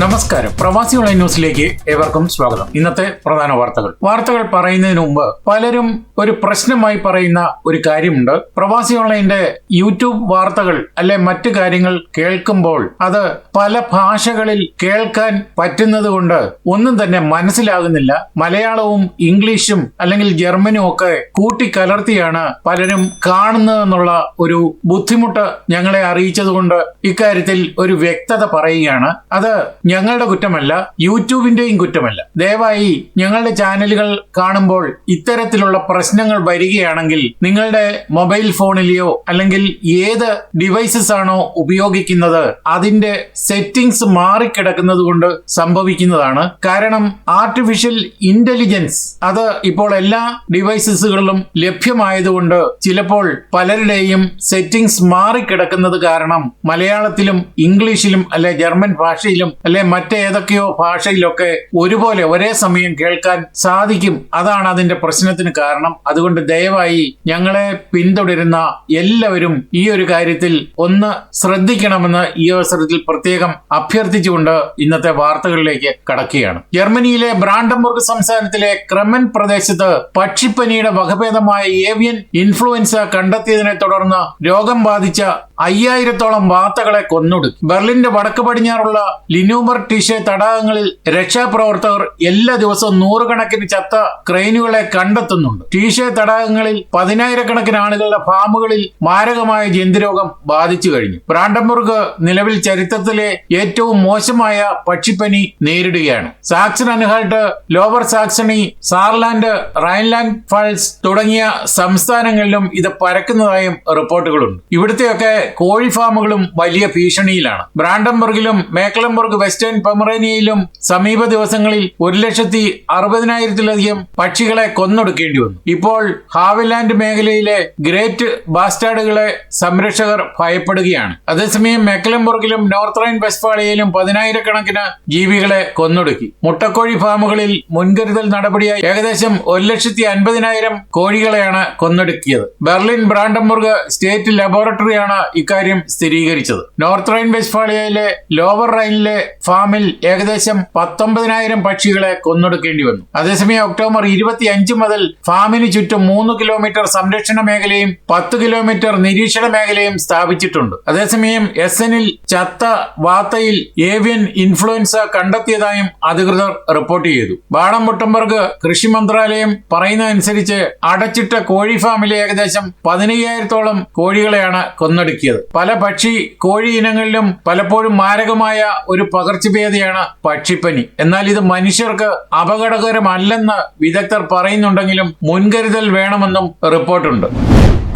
നമസ്കാരം. പ്രവാസി ഓൺലൈൻ ന്യൂസിലേക്ക് ഏവർക്കും സ്വാഗതം. ഇന്നത്തെ പ്രധാന വാർത്തകൾ. വാർത്തകൾ പറയുന്നതിന് മുമ്പ് പലരും ഒരു പ്രശ്നമായി പറയുന്ന ഒരു കാര്യമുണ്ട്. പ്രവാസി ഓൺലൈന്റെ യൂട്യൂബ് വാർത്തകൾ അല്ലെ മറ്റു കാര്യങ്ങൾ കേൾക്കുമ്പോൾ അത് പല ഭാഷകളിൽ കേൾക്കാൻ പറ്റുന്നത് കൊണ്ട് ഒന്നും തന്നെ മനസ്സിലാകുന്നില്ല. മലയാളവും ഇംഗ്ലീഷും അല്ലെങ്കിൽ ജർമ്മനും ഒക്കെ കൂട്ടിക്കലർത്തിയാണ് പലരും കാണുന്നതെന്നുള്ള ഒരു ബുദ്ധിമുട്ട് ഞങ്ങളെ അറിയിച്ചതുകൊണ്ട് ഇക്കാര്യത്തിൽ ഒരു വ്യക്തത പറയുകയാണ്. അത് ഞങ്ങളുടെ കുറ്റമല്ല യൂട്യൂബിന്റെയും കുറ്റമല്ല. ദയവായി ഞങ്ങളുടെ ചാനലുകൾ കാണുമ്പോൾ ഇത്തരത്തിലുള്ള പ്രശ്നങ്ങൾ വരികയാണെങ്കിൽ നിങ്ങളുടെ മൊബൈൽ ഫോണിലെയോ അല്ലെങ്കിൽ ഏത് ഡിവൈസസ് ആണോ ഉപയോഗിക്കുന്നത് അതിന്റെ സെറ്റിംഗ്സ് മാറിക്കിടക്കുന്നത് കൊണ്ട് സംഭവിക്കുന്നതാണ്. കാരണം ആർട്ടിഫിഷ്യൽ ഇന്റലിജൻസ് അത് ഇപ്പോൾ എല്ലാ ഡിവൈസസുകളിലും ലഭ്യമായതുകൊണ്ട് ചിലപ്പോൾ പലരുടെയും സെറ്റിംഗ്സ് മാറിക്കിടക്കുന്നത് കാരണം മലയാളത്തിലും ഇംഗ്ലീഷിലും അല്ലെ ജർമ്മൻ ഭാഷയിലും അല്ലെ മറ്റേതൊക്കെയോ ഭാഷയിലൊക്കെ ഒരുപോലെ ഒരേ സമയം കേൾക്കാൻ സാധിക്കും. അതാണ് അതിന്റെ പ്രശ്നത്തിന് കാരണം. അതുകൊണ്ട് ദയവായി ഞങ്ങളെ പിന്തുടരുന്ന എല്ലാവരും ഈ ഒരു കാര്യത്തിൽ ഒന്ന് ശ്രദ്ധിക്കണമെന്ന് ഈ അവസരത്തിൽ പ്രത്യേകം അഭ്യർത്ഥിച്ചുകൊണ്ട് ഇന്നത്തെ വാർത്തകളിലേക്ക് കടക്കുകയാണ്. ജർമ്മനിയിലെ ബ്രാൻഡംബർഗ് സംസ്ഥാനത്തിലെ ക്രമൻ പ്രദേശത്ത് പക്ഷിപ്പനിയുടെ വകഭേദമായ ഏവിയൻ ഇൻഫ്ലുവൻസ കണ്ടെത്തിയതിനെ തുടർന്ന് രോഗം ബാധിച്ച അയ്യായിരത്തോളം വാത്തകളെ കൊന്നൊടുക്കി. ബെർലിന്റെ വടക്ക് പടിഞ്ഞാറുള്ള ലിനൂമർ ടിഷെ തടാകങ്ങളിൽ രക്ഷാപ്രവർത്തകർ എല്ലാ ദിവസവും നൂറുകണക്കിന് ചത്ത ക്രെയിനുകളെ കണ്ടെത്തുന്നുണ്ട്. ടീഷെ തടാകങ്ങളിൽ പതിനായിരക്കണക്കിന് ആളുകളുടെ ഫാമുകളിൽ മാരകമായ ജന്തുരോഗം ബാധിച്ചു കഴിഞ്ഞു. ബ്രാൻഡംബർഗ് നിലവിൽ ചരിത്രത്തിലെ ഏറ്റവും മോശമായ പക്ഷിപ്പനി നേരിടുകയാണ്. Saxon Anhalt Lower Saxony Saarland Rhineland Pfalz തുടങ്ങിയ സംസ്ഥാനങ്ങളിലും ഇത് പരക്കുന്നതായും റിപ്പോർട്ടുകളുണ്ട്. ഇവിടുത്തെയൊക്കെ കോഴി ഫാമുകളും വലിയ ഭീഷണിയിലാണ്. ബ്രാൻഡംബർഗിലും മേക്ലംബർഗ് വെസ്റ്റേൺ പെമറേനിയയിലും സമീപ ദിവസങ്ങളിൽ ഒരു ലക്ഷത്തി അറുപതിനായിരത്തിലധികം പക്ഷികളെ കൊന്നൊടുക്കേണ്ടി വന്നു. ഇപ്പോൾ ഹാവിലാൻഡ് മേഖലയിലെ ഗ്രേറ്റ് ബാസ്റ്റാർഡുകളെ സംരക്ഷകർ ഭയപ്പെടുകയാണ്. അതേസമയം മെക്കലംബർഗിലും നോർത്ത് റൈൻ വെസ്റ്റ്ഫാളിയയിലും പതിനായിരക്കണക്കിന് ജീവികളെ കൊന്നൊടുക്കി. മുട്ടക്കോഴി ഫാമുകളിൽ മുൻകരുതൽ നടപടിയായി ഏകദേശം ഒരു ലക്ഷത്തി അൻപതിനായിരം കോഴികളെയാണ് കൊന്നൊടുക്കിയത്. ബെർലിൻ ബ്രാൻഡംബർഗ് സ്റ്റേറ്റ് ലബോറട്ടറിയാണ് ഇക്കാര്യം സ്ഥിരീകരിച്ചത്. നോർത്ത് റൈൻ വെസ്റ്റ്ഫാളിയയിലെ ലോവർ റൈനിലെ ഫാമിൽ ഏകദേശം പത്തൊമ്പതിനായിരം പക്ഷികളെ കൊന്നൊടുക്കേണ്ടി വന്നു. അതേസമയം ഒക്ടോബർ ഇരുപത്തി അഞ്ച് മുതൽ ഫാമിന് ചുറ്റും മൂന്ന് കിലോമീറ്റർ സംരക്ഷണ മേഖലയും പത്ത് കിലോമീറ്റർ നിരീക്ഷണ മേഖലയും സ്ഥാപിച്ചിട്ടുണ്ട്. അതേസമയം എസ് എനിൽ ചത്ത വാത്തയിൽ ഏവിയൻ ഇൻഫ്ലുവൻസ കണ്ടെത്തിയതായും അധികൃതർ റിപ്പോർട്ട് ചെയ്തു. ബാണം മുട്ടംബർഗ് കൃഷി മന്ത്രാലയം പറയുന്നതനുസരിച്ച് അടച്ചിട്ട കോഴി ഫാമിലെ ഏകദേശം പതിനയ്യായിരത്തോളം കോഴികളെയാണ് കൊന്നൊടുക്കിയത്. പല പക്ഷി കോഴി ഇനങ്ങളിലും പലപ്പോഴും മാരകമായ ഒരു പകർച്ചവ്യാധിയാണ് പക്ഷിപ്പനി. എന്നാൽ ഇത് മനുഷ്യർക്ക് അപകടകരമല്ലെന്ന് വിദഗ്ധർ പറയുന്നുണ്ടെങ്കിലും മുൻകരുതൽ വേണമെന്നും റിപ്പോർട്ടുണ്ട്.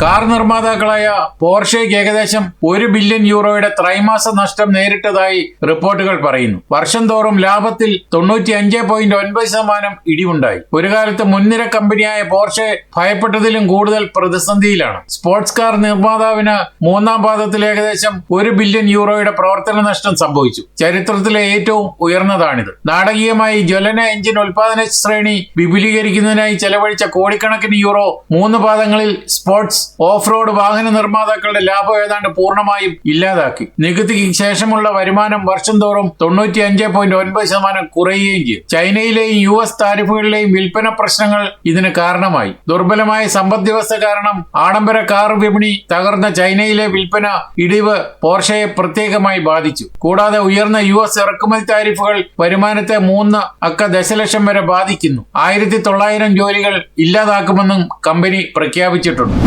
കാർ നിർമ്മാതാക്കളായ പോർഷയ്ക്ക് ഏകദേശം ഒരു ബില്യൺ യൂറോയുടെ ത്രൈമാസ നഷ്ടം നേരിട്ടതായി റിപ്പോർട്ടുകൾ പറയുന്നു. വർഷം തോറും ലാഭത്തിൽ തൊണ്ണൂറ്റി അഞ്ച് പോയിന്റ് ഒൻപത് ശതമാനം ഇടിവുണ്ടായി. ഒരു കാലത്ത് മുൻനിര കമ്പനിയായ പോർഷെ ഭയപ്പെട്ടതിലും കൂടുതൽ പ്രതിസന്ധിയിലാണ്. സ്പോർട്സ് കാർ നിർമ്മാതാവിന് മൂന്നാം പാദത്തിൽ ഏകദേശം ഒരു ബില്യൺ യൂറോയുടെ പ്രവർത്തന നഷ്ടം സംഭവിച്ചു. ചരിത്രത്തിലെ ഏറ്റവും ഉയർന്നതാണിത്. നാടകീയമായി ജ്വലന എഞ്ചിൻ ഉൽപാദന ശ്രേണി വിപുലീകരിക്കുന്നതിനായി ചെലവഴിച്ച കോടിക്കണക്കിന് യൂറോ മൂന്ന് പാദങ്ങളിൽ സ്പോർട്സ് ഓഫ് റോഡ് വാഹന നിർമ്മാതാക്കളുടെ ലാഭം ഏതാണ്ട് പൂർണമായും ഇല്ലാതാക്കി. നികുതിക്ക് ശേഷമുള്ള വരുമാനം വർഷം തോറും തൊണ്ണൂറ്റി അഞ്ച് പോയിന്റ് ഒൻപത് ശതമാനം കുറയുകയും ചെയ്തു. ചൈനയിലെയും യു എസ് താരിഫുകളിലെയും വിൽപ്പന പ്രശ്നങ്ങൾ ഇതിന് കാരണമായി. ദുർബലമായ സമ്പദ് വ്യവസ്ഥ കാരണം ആഡംബര കാർ വിപണി തകർന്ന ചൈനയിലെ വിൽപ്പന ഇടിവ് പോർഷയെ പ്രത്യേകമായി ബാധിച്ചു. കൂടാതെ ഉയർന്ന യു എസ് ഇറക്കുമതി താരിഫുകൾ വരുമാനത്തെ മൂന്ന് അക്ക ദശലക്ഷം വരെ ബാധിക്കുന്നു. ആയിരത്തി തൊള്ളായിരം ജോലികൾ ഇല്ലാതാക്കുമെന്നും കമ്പനി പ്രഖ്യാപിച്ചിട്ടുണ്ട്.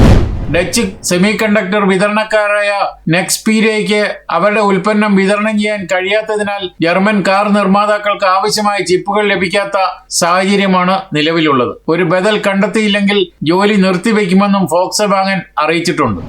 ഡച്ച് സെമി കണ്ടക്ടർ വിതരണക്കാരായ നെക്സ്പീരിയയ്ക്ക് അവരുടെ ഉൽപ്പന്നം വിതരണം ചെയ്യാൻ കഴിയാത്തതിനാൽ ജർമ്മൻ കാർ നിർമ്മാതാക്കൾക്ക് ആവശ്യമായ ചിപ്പുകൾ ലഭിക്കാത്ത സാഹചര്യമാണ് നിലവിലുള്ളത്. ഒരു ബദൽ കണ്ടെത്തിയില്ലെങ്കിൽ ജോലി നിർത്തിവെക്കുമെന്നും ഫോക്സ് വാങ്ങൻ അറിയിച്ചിട്ടുണ്ട്.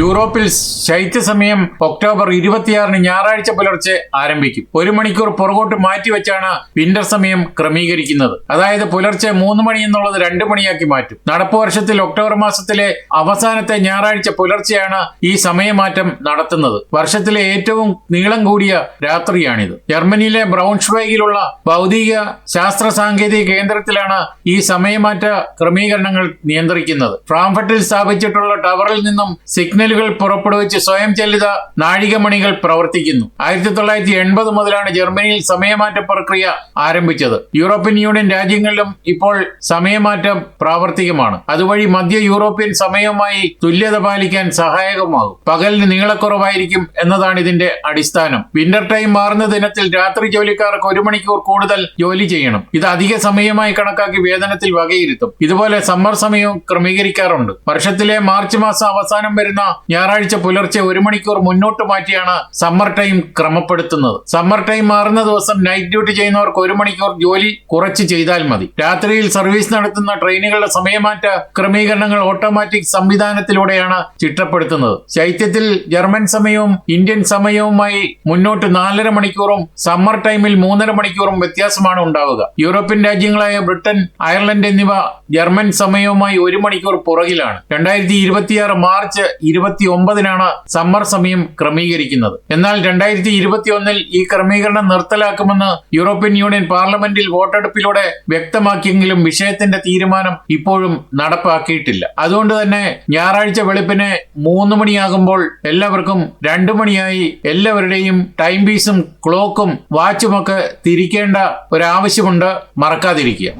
യൂറോപ്പിൽ ശൈത്യസമയം ഒക്ടോബർ ഇരുപത്തിയാറിന് ഞായറാഴ്ച പുലർച്ചെ ആരംഭിക്കും. ഒരു മണിക്കൂർ പുറകോട്ട് മാറ്റിവെച്ചാണ് വിന്റർ സമയം ക്രമീകരിക്കുന്നത്. അതായത് പുലർച്ചെ മൂന്ന് മണി എന്നുള്ളത് രണ്ട് മണിയാക്കി മാറ്റും. നടപ്പ് വർഷത്തിൽ ഒക്ടോബർ മാസത്തിലെ അവസാനത്തെ ഞായറാഴ്ച പുലർച്ചെയാണ് ഈ സമയമാറ്റം നടത്തുന്നത്. വർഷത്തിലെ ഏറ്റവും നീളം കൂടിയ രാത്രിയാണിത്. ജർമ്മനിയിലെ ബ്രൗൺഷ്വൈഗിലുള്ള ഭൗതിക ശാസ്ത്ര സാങ്കേതിക കേന്ദ്രത്തിലാണ് ഈ സമയമാറ്റ ക്രമീകരണങ്ങൾ നിയന്ത്രിക്കുന്നത്. ഫ്രാംഫട്ടിൽ സ്ഥാപിച്ചിട്ടുള്ള ടവറിൽ നിന്നും സിഗ്നൽ സിഗ്നലുകൾ പുറപ്പെടുവിച്ച് സ്വയം ചലിത നാഴികമണികൾ പ്രവർത്തിക്കുന്നു. ആയിരത്തി തൊള്ളായിരത്തി എൺപത് മുതലാണ് ജർമ്മനിയിൽ സമയമാറ്റ പ്രക്രിയ ആരംഭിച്ചത്. യൂറോപ്യൻ യൂണിയൻ രാജ്യങ്ങളിലും ഇപ്പോൾ സമയമാറ്റം പ്രാവർത്തികമാണ്. അതുവഴി മധ്യ യൂറോപ്യൻ സമയവുമായി തുല്യത പാലിക്കാൻ സഹായകമാകും. പകലിന് നീളക്കുറവായിരിക്കും എന്നതാണ് ഇതിന്റെ അടിസ്ഥാനം. വിന്റർ ടൈം മാറുന്ന ദിനത്തിൽ രാത്രി ജോലിക്കാർക്ക് ഒരു മണിക്കൂർ കൂടുതൽ ജോലി ചെയ്യണം. ഇത് അധിക സമയമായി കണക്കാക്കി വേതനത്തിൽ വകയിരുത്തും. ഇതുപോലെ സമ്മർ സമയവും ക്രമീകരിക്കാറുണ്ട്. വർഷത്തിലെ മാർച്ച് മാസം അവസാനം വരുന്ന ഞായറാഴ്ച പുലർച്ചെ ഒരു മണിക്കൂർ മുന്നോട്ട് മാറ്റിയാണ് സമ്മർ ടൈം ക്രമപ്പെടുത്തുന്നത്. സമ്മർ ടൈം മാറുന്ന ദിവസം നൈറ്റ് ഡ്യൂട്ടി ചെയ്യുന്നവർക്ക് ഒരു മണിക്കൂർ ജോലി കുറച്ച് ചെയ്താൽ മതി. രാത്രിയിൽ സർവീസ് നടത്തുന്ന ട്രെയിനുകളുടെ സമയമാറ്റ ക്രമീകരണങ്ങൾ ഓട്ടോമാറ്റിക് സംവിധാനത്തിലൂടെയാണ് ചിട്ടപ്പെടുത്തുന്നത്. ശൈത്യത്തിൽ ജർമ്മൻ സമയവും ഇന്ത്യൻ സമയവുമായി മുന്നോട്ട് നാലര മണിക്കൂറും സമ്മർ ടൈമിൽ മൂന്നര മണിക്കൂറും വ്യത്യാസമാണ് ഉണ്ടാവുക. യൂറോപ്യൻ രാജ്യങ്ങളായ ബ്രിട്ടൻ അയർലൻഡ് എന്നിവ ജർമ്മൻ സമയവുമായി ഒരു മണിക്കൂർ പുറകിലാണ്. രണ്ടായിരത്തി ഇരുപത്തിയാറ് മാർച്ച് ഇരുപത്തി ഒമ്പതിനാണ് സമ്മർ സമയം ക്രമീകരിക്കുന്നത്. എന്നാൽ രണ്ടായിരത്തി ഇരുപത്തി ഒന്നിൽ ഈ ക്രമീകരണം നിർത്തലാക്കുമെന്ന് യൂറോപ്യൻ യൂണിയൻ പാർലമെന്റിൽ വോട്ടെടുപ്പിലൂടെ വ്യക്തമാക്കിയെങ്കിലും വിഷയത്തിന്റെ തീരുമാനം ഇപ്പോഴും നടപ്പാക്കിയിട്ടില്ല. അതുകൊണ്ട് തന്നെ ഞായറാഴ്ച വെളുപ്പിന് മൂന്ന് മണിയാകുമ്പോൾ എല്ലാവർക്കും രണ്ടു മണിയായി എല്ലാവരുടെയും ടൈം പീസും ക്ലോക്കും വാച്ചുമൊക്കെ തിരിക്കേണ്ട ഒരാവശ്യമുണ്ട്. മറക്കാതിരിക്കുക.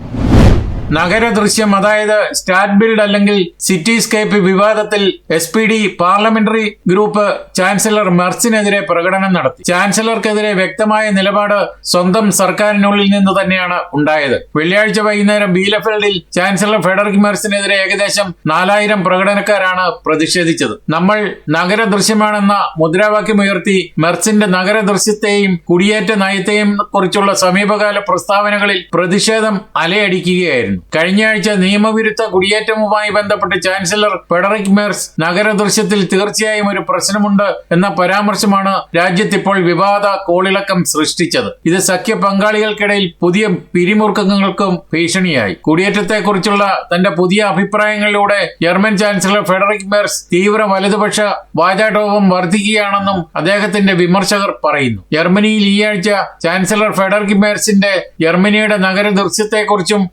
നഗര ദൃശ്യം അതായത് സ്റ്റാറ്റ് ബിൽഡ് അല്ലെങ്കിൽ സിറ്റിസ്കേപ്പ് വിവാദത്തിൽ S P D parliamentary group chancellor മെർസിനെതിരെ പ്രകടനം നടത്തി. ചാൻസലർക്കെതിരെ വ്യക്തമായ നിലപാട് സ്വന്തം സർക്കാരിനുള്ളിൽ നിന്ന് തന്നെയാണ് ഉണ്ടായത്. വെള്ളിയാഴ്ച വൈകുന്നേരം ബീലഫീൽഡിൽ ചാൻസലർ ഫെഡറിക് മെർസിനെതിരെ ഏകദേശം നാലായിരം പ്രകടനക്കാരാണ് പ്രതിഷേധിച്ചത്. നമ്മൾ നഗര ദൃശ്യമാണെന്ന മുദ്രാവാക്യം ഉയർത്തി മെർസിന്റെ നഗര ദൃശ്യത്തെയും കുടിയേറ്റ നയത്തെയും കുറിച്ചുള്ള സമീപകാല പ്രസ്താവനകളിൽ പ്രതിഷേധം അലയടിക്കുകയായിരുന്നു. കഴിഞ്ഞ ആഴ്ച നിയമവിരുദ്ധ കുടിയേറ്റവുമായി ബന്ധപ്പെട്ട് ചാൻസലർ ഫെഡറിക് മേഴ്സ് നഗരദൃശ്യത്തിൽ തീർച്ചയായും ഒരു പ്രശ്നമുണ്ട് എന്ന പരാമർശമാണ് രാജ്യത്ത് ഇപ്പോൾ വിവാദ കോളിളക്കം സൃഷ്ടിച്ചത്. ഇത് സഖ്യ പങ്കാളികൾക്കിടയിൽ പുതിയ പിരിമുറുക്കങ്ങൾക്കും ഭീഷണിയായി. കുടിയേറ്റത്തെക്കുറിച്ചുള്ള തന്റെ പുതിയ അഭിപ്രായങ്ങളിലൂടെ ജർമ്മൻ ചാൻസലർ ഫെഡറിക് മേഴ്സ് തീവ്ര വലതുപക്ഷ വാചാടോപം വർദ്ധിക്കുകയാണെന്നും അദ്ദേഹത്തിന്റെ വിമർശകർ പറയുന്നു. ജർമ്മനിയിൽ ഈ ആഴ്ച ചാൻസലർ ഫെഡറിക് മേഴ്സിന്റെ ജർമ്മനിയുടെ നഗര ദൃശ്യത്തെക്കുറിച്ചും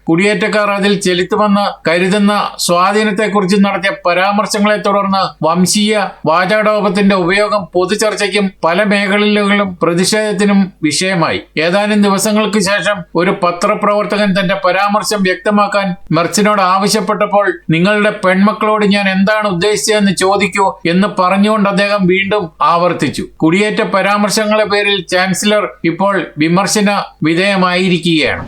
കുടിയേറ്റക്കാർ അതിൽ ചെലുത്തുമെന്ന് കരുതുന്ന സ്വാധീനത്തെക്കുറിച്ച് നടത്തിയ പരാമർശങ്ങളെ തുടർന്ന് വംശീയ വാചാടോപത്തിന്റെ ഉപയോഗം പൊതുചർച്ചയ്ക്കും പല മേഖലകളിലും പ്രതിഷേധത്തിനും വിഷയമായി. ഏതാനും ദിവസങ്ങൾക്ക് ശേഷം ഒരു പത്രപ്രവർത്തകൻ തന്റെ പരാമർശം വ്യക്തമാക്കാൻ മെർച്ചിനോട് ആവശ്യപ്പെട്ടപ്പോൾ നിങ്ങളുടെ പെൺമക്കളോട് ഞാൻ എന്താണ് ഉദ്ദേശിച്ചതെന്ന് ചോദിക്കൂ എന്ന് പറഞ്ഞുകൊണ്ട് അദ്ദേഹം വീണ്ടും ആവർത്തിച്ചു. കുടിയേറ്റ പരാമർശങ്ങളെ പേരിൽ ചാൻസലർ ഇപ്പോൾ വിമർശന വിധേയമായിരിക്കുകയാണ്.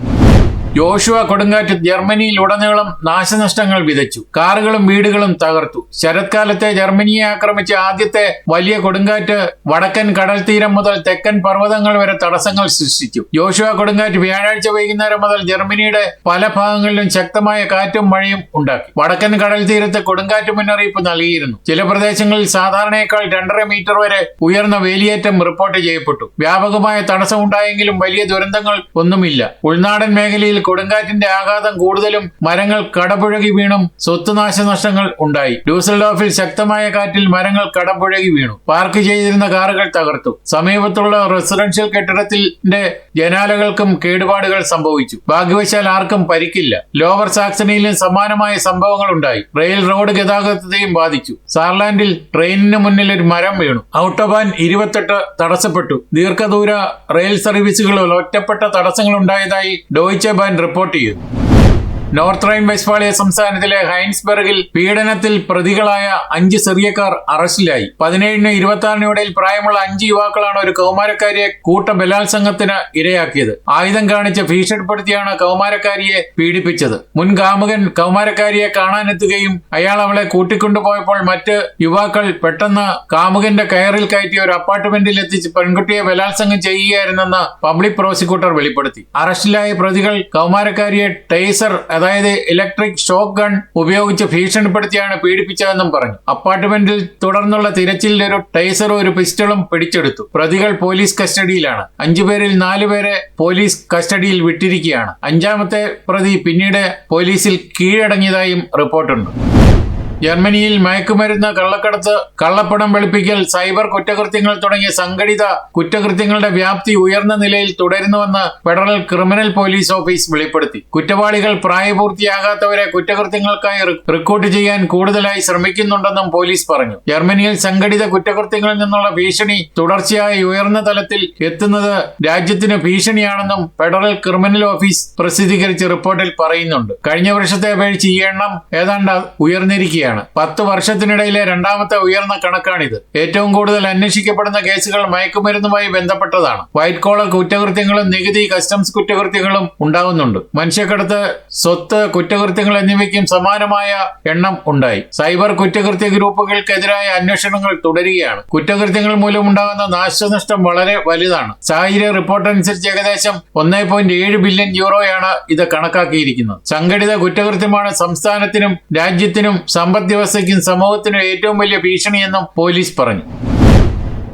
യോഷുവ കൊടുങ്കാറ്റ് ജർമ്മനിയിൽ ഉടനീളം നാശനഷ്ടങ്ങൾ വിതച്ചു. കാറുകളും വീടുകളും തകർത്തു. ശരത്കാലത്തെ ജർമ്മനിയെ ആക്രമിച്ച ആദ്യത്തെ വലിയ കൊടുങ്കാറ്റ് വടക്കൻ കടൽ തീരം മുതൽ തെക്കൻ പർവതങ്ങൾ വരെ തടസ്സങ്ങൾ സൃഷ്ടിച്ചു. യോശുവ കൊടുങ്കാറ്റ് വ്യാഴാഴ്ച വൈകുന്നേരം മുതൽ ജർമ്മനിയുടെ പല ഭാഗങ്ങളിലും ശക്തമായ കാറ്റും മഴയും ഉണ്ടാക്കി. വടക്കൻ കടൽ തീരത്ത് കൊടുങ്കാറ്റ് മുന്നറിയിപ്പ് നൽകിയിരുന്നു. ചില പ്രദേശങ്ങളിൽ സാധാരണയേക്കാൾ രണ്ടര മീറ്റർ വരെ ഉയർന്ന വേലിയേറ്റം റിപ്പോർട്ട് ചെയ്യപ്പെട്ടു. വ്യാപകമായ തടസ്സമുണ്ടായെങ്കിലും വലിയ ദുരന്തങ്ങൾ ഒന്നുമില്ല. ഉൾനാടൻ മേഖലയിൽ കൊടുങ്കാറ്റിന്റെ ആഘാതം കൂടുതലും മരങ്ങൾ കടപുഴകി വീണും സ്വത്ത് നാശനഷ്ടങ്ങൾ ഉണ്ടായി. ഡ്യൂസൽഡോഫിൽ ശക്തമായ കാറ്റിൽ മരങ്ങൾ കടപുഴകി വീണു. പാർക്ക് ചെയ്തിരുന്ന കാറുകൾ തകർത്തു. സമീപത്തുള്ള റെസിഡൻഷ്യൽ കെട്ടിടത്തിന്റെ ജനാലകൾക്കും കേടുപാടുകൾ സംഭവിച്ചു. ഭാഗ്യവശാൽ ആർക്കും പരിക്കില്ല. ലോവർ സാക്സണിയിലും സമാനമായ സംഭവങ്ങൾ ഉണ്ടായി. റെയിൽ റോഡ് ഗതാഗതത്തെയും ബാധിച്ചു. സാർലാൻഡിൽ ട്രെയിനിന് മുന്നിൽ ഒരു മരം വീണു. ഔട്ടോബാൻ ഇരുപത്തെട്ട് തടസ്സപ്പെട്ടു. ദീർഘദൂര റെയിൽ സർവീസുകളിൽ ഒറ്റപ്പെട്ട തടസ്സങ്ങൾ ഉണ്ടായതായി ഡോയിച്ചെ ബാൻ റിപ്പോർട്ട് ചെയ്തു നോർത്ത് റൈൻ വെസ്റ്റ്ഫാളിയ സംസ്ഥാനത്തിലെ ഹൈൻസ്ബർഗിൽ പീഡനത്തിൽ പ്രതികളായ അഞ്ച് സിറിയക്കാർ അറസ്റ്റിലായി. പതിനേഴിന് ഇരുപത്തി ആറിന് ഇടയിൽ പ്രായമുള്ള അഞ്ച് യുവാക്കളാണ് ഒരു കൗമാരക്കാരിയെ കൂട്ട ബലാത്സംഗത്തിന് ഇരയാക്കിയത്. ആയുധം കാണിച്ച് ഭീഷണിപ്പെടുത്തിയാണ് കൗമാരക്കാരിയെ പീഡിപ്പിച്ചത്. മുൻ കാമുകൻ കൗമാരക്കാരിയെ കാണാനെത്തുകയും അയാൾ അവളെ കൂട്ടിക്കൊണ്ടുപോയപ്പോൾ മറ്റ് യുവാക്കൾ പെട്ടെന്ന് കാമുകന്റെ കയറിൽ കയറ്റി ഒരു അപ്പാർട്ട്മെന്റിൽ എത്തിച്ച് പെൺകുട്ടിയെ ബലാത്സംഗം ചെയ്യുകയായിരുന്നെന്ന് പബ്ലിക് പ്രോസിക്യൂട്ടർ വെളിപ്പെടുത്തി. അറസ്റ്റിലായ പ്രതികൾ കൗമാരക്കാരിയെ ടേസർ അതായത് ഇലക്ട്രിക് ഷോക്ക് ഗൺ ഉപയോഗിച്ച് ഭീഷണിപ്പെടുത്തിയാണ് പീഡിപ്പിച്ചതെന്നും പറഞ്ഞു. അപ്പാർട്ട്മെന്റിൽ തുടർന്നുള്ള തിരച്ചിലിൽ ഒരു ടൈസറും ഒരു പിസ്റ്റളും പിടിച്ചെടുത്തു. പ്രതികൾ പോലീസ് കസ്റ്റഡിയിലാണ്. അഞ്ചുപേരിൽ നാലുപേരെ പോലീസ് കസ്റ്റഡിയിൽ വിട്ടിരിക്കുകയാണ്. അഞ്ചാമത്തെ പ്രതി പിന്നീട് പോലീസിൽ കീഴടങ്ങിയതായും റിപ്പോർട്ടുണ്ട്. ജർമ്മനിയിൽ മയക്കുമരുന്ന് കള്ളക്കടത്ത് കള്ളപ്പണം വെളുപ്പിക്കൽ സൈബർ കുറ്റകൃത്യങ്ങൾ തുടങ്ങിയ സംഘടിത കുറ്റകൃത്യങ്ങളുടെ വ്യാപ്തി ഉയർന്ന നിലയിൽ തുടരുന്നുവെന്ന് ഫെഡറൽ ക്രിമിനൽ പോലീസ് ഓഫീസ് വെളിപ്പെടുത്തി. കുറ്റവാളികൾ പ്രായപൂർത്തിയാകാത്തവരെ കുറ്റകൃത്യങ്ങൾക്കായി റിക്രൂട്ട് ചെയ്യാൻ കൂടുതലായി ശ്രമിക്കുന്നുണ്ടെന്നും പോലീസ് പറഞ്ഞു. ജർമ്മനിയിൽ സംഘടിത കുറ്റകൃത്യങ്ങളിൽ നിന്നുള്ള ഭീഷണി തുടർച്ചയായി ഉയർന്ന തലത്തിൽ എത്തുന്നത് രാജ്യത്തിന് ഭീഷണിയാണെന്നും ഫെഡറൽ ക്രിമിനൽ ഓഫീസ് പ്രസിദ്ധീകരിച്ച റിപ്പോർട്ടിൽ പറയുന്നുണ്ട്. കഴിഞ്ഞ വർഷത്തെ അപേക്ഷിച്ച് ഈ എണ്ണം ഏതാണ്ട് ഉയർന്നിരിക്കുകയാണ്. പത്ത് വർഷത്തിനിടയിലെ രണ്ടാമത്തെ ഉയർന്ന കണക്കാണിത്. ഏറ്റവും കൂടുതൽ അന്വേഷിക്കപ്പെടുന്ന കേസുകൾ മയക്കുമരുന്നുമായി ബന്ധപ്പെട്ടതാണ്. വൈറ്റ് കോളർ കുറ്റകൃത്യങ്ങളും നികുതി കസ്റ്റംസ് കുറ്റകൃത്യങ്ങളും ഉണ്ടാകുന്നുണ്ട്. മനുഷ്യക്കടത്ത് സ്വത്ത് കുറ്റകൃത്യങ്ങൾ എന്നിവയ്ക്കും സമാനമായ എണ്ണം ഉണ്ടായി. സൈബർ കുറ്റകൃത്യ ഗ്രൂപ്പുകൾക്കെതിരായ അന്വേഷണങ്ങൾ തുടരുകയാണ്. കുറ്റകൃത്യങ്ങൾ മൂലമുണ്ടാകുന്ന നാശനഷ്ടം വളരെ വലുതാണ്. സാഹചര്യ റിപ്പോർട്ട് അനുസരിച്ച് ഏകദേശം ഒന്നേ പോയിന്റ് ഏഴ് ബില്യൺ യൂറോയാണ് ഇത് കണക്കാക്കിയിരിക്കുന്നത്. സംഘടിത കുറ്റകൃത്യമാണ് സംസ്ഥാനത്തിനും രാജ്യത്തിനും സമ്പദ് വ്യവസ്ഥയ്ക്കും സമൂഹത്തിനും ഏറ്റവും വലിയ ഭീഷണിയെന്നും പോലീസ് പറഞ്ഞു.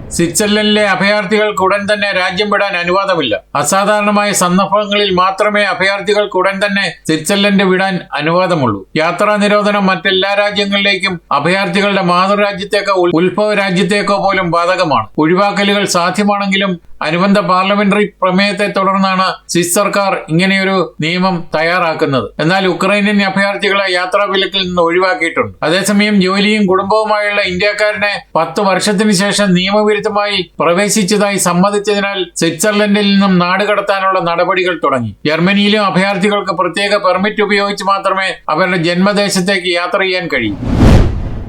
സ്വിറ്റ്സർലൻഡിലെ അഭയാർത്ഥികൾക്ക് ഉടൻ തന്നെ രാജ്യം വിടാൻ അനുവാദമില്ല. അസാധാരണമായ സന്ദർഭങ്ങളിൽ മാത്രമേ അഭയാർത്ഥികൾക്ക് ഉടൻ തന്നെ സ്വിറ്റ്സർലൻഡ് വിടാൻ അനുവാദമുള്ളൂ. യാത്രാ നിരോധനം മറ്റെല്ലാ രാജ്യങ്ങളിലേക്കും അഭയാർത്ഥികളുടെ മാതൃരാജ്യത്തേക്കോ ഉത്ഭവ രാജ്യത്തേക്കോ പോലും ബാധകമാണ്. ഒഴിവാക്കലുകൾ സാധ്യമാണെങ്കിലും അനുബന്ധ പാർലമെന്ററി പ്രമേയത്തെ തുടർന്നാണ് സ്വിസ് സർക്കാർ ഇങ്ങനെയൊരു നിയമം തയ്യാറാക്കുന്നത്. എന്നാൽ ഉക്രൈനിയൻ അഭയാർത്ഥികളെ യാത്രാ വിലക്കിൽ നിന്ന് ഒഴിവാക്കിയിട്ടുണ്ട്. അതേസമയം ജോലിയും കുടുംബവുമായുള്ള ഇന്ത്യക്കാരനെ പത്ത് വർഷത്തിന് ശേഷം നിയമവിരുദ്ധമായി പ്രവേശിച്ചതായി സമ്മതിച്ചതിനാൽ സ്വിറ്റ്സർലൻഡിൽ നിന്നും നാടുകടത്താനുള്ള നടപടികൾ തുടങ്ങി. ജർമ്മനിയിലും അഭയാർത്ഥികൾക്ക് പ്രത്യേക പെർമിറ്റ് ഉപയോഗിച്ച് മാത്രമേ അവരുടെ ജന്മദേശത്തേക്ക് യാത്ര ചെയ്യാൻ കഴിയൂ.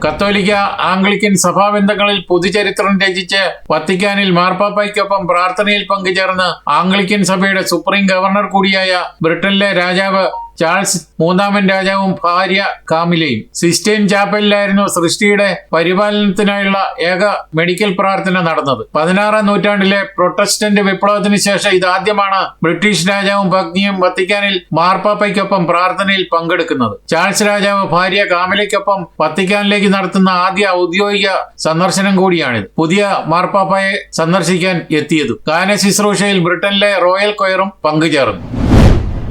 കത്തോലിക്ക ആംഗ്ലിക്കൻ സഭാബന്ധങ്ങളിൽ പൊതുചരിത്രം രചിച്ച് വത്തിക്കാനിൽ മാർപ്പാപ്പയ്ക്കൊപ്പം പ്രാർത്ഥനയിൽ പങ്കുചേർന്ന് ആംഗ്ലിക്കൻ സഭയുടെ സുപ്രീം ഗവർണർ കൂടിയായ ബ്രിട്ടനിലെ രാജാവ് ചാൾസ് മൂന്നാമൻ രാജാവും ഭാര്യ കാമിലയും. സിസ്റ്റൈൻ ചാപ്പലിലായിരുന്നു സൃഷ്ടിയുടെ പരിപാലനത്തിനായുള്ള ഏക മെഡിക്കൽ പ്രാർത്ഥന നടന്നത്. പതിനാറാം നൂറ്റാണ്ടിലെ പ്രൊട്ടസ്റ്റന്റ് വിപ്ലവത്തിന് ശേഷം ഇതാദ്യമാണ് ബ്രിട്ടീഷ് രാജാവും ഭഗ്നിയും വത്തിക്കാനിൽ മാർപ്പാപ്പയ്ക്കൊപ്പം പ്രാർത്ഥനയിൽ പങ്കെടുക്കുന്നത്. ചാൾസ് രാജാവ് ഭാര്യ കാമിലയ്ക്കൊപ്പം വത്തിക്കാനിലേക്ക് നടത്തുന്ന ആദ്യ ഔദ്യോഗിക സന്ദർശനം കൂടിയാണിത്. പുതിയ മാർപ്പാപ്പയെ സന്ദർശിക്കാൻ എത്തിയത് കാന ശുശ്രൂഷയിൽ ബ്രിട്ടനിലെ റോയൽ കൊയറും പങ്കുചേർന്നു.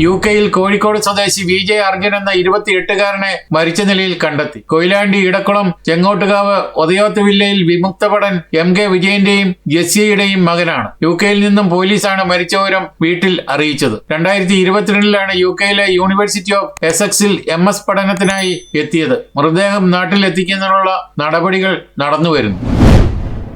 യു കെയിൽ കോഴിക്കോട് സ്വദേശി വി ജെ അർജുൻ എന്ന ഇരുപത്തിയെട്ടുകാരനെ മരിച്ച നിലയിൽ കണ്ടെത്തി. കൊയിലാണ്ടി ഇടക്കുളം ചെങ്ങോട്ടുകാവ് ഒതയോത്ത് വില്ലയിൽ വിമുക്തപടൻ എം കെ വിജയന്റെയും ജെസ്സിയുടെയും മകനാണ്. യു കെയിൽ നിന്നും പോലീസാണ് മരിച്ച വിവരം വീട്ടിൽ അറിയിച്ചത്. രണ്ടായിരത്തി ഇരുപത്തിരണ്ടിലാണ് യു കെയിലെ യൂണിവേഴ്സിറ്റി ഓഫ് എസക്സിൽ എം എസ് പഠനത്തിനായി എത്തിയത്. മൃതദേഹം നാട്ടിലെത്തിക്കുന്നതിനുള്ള നടപടികൾ നടന്നുവരുന്നു.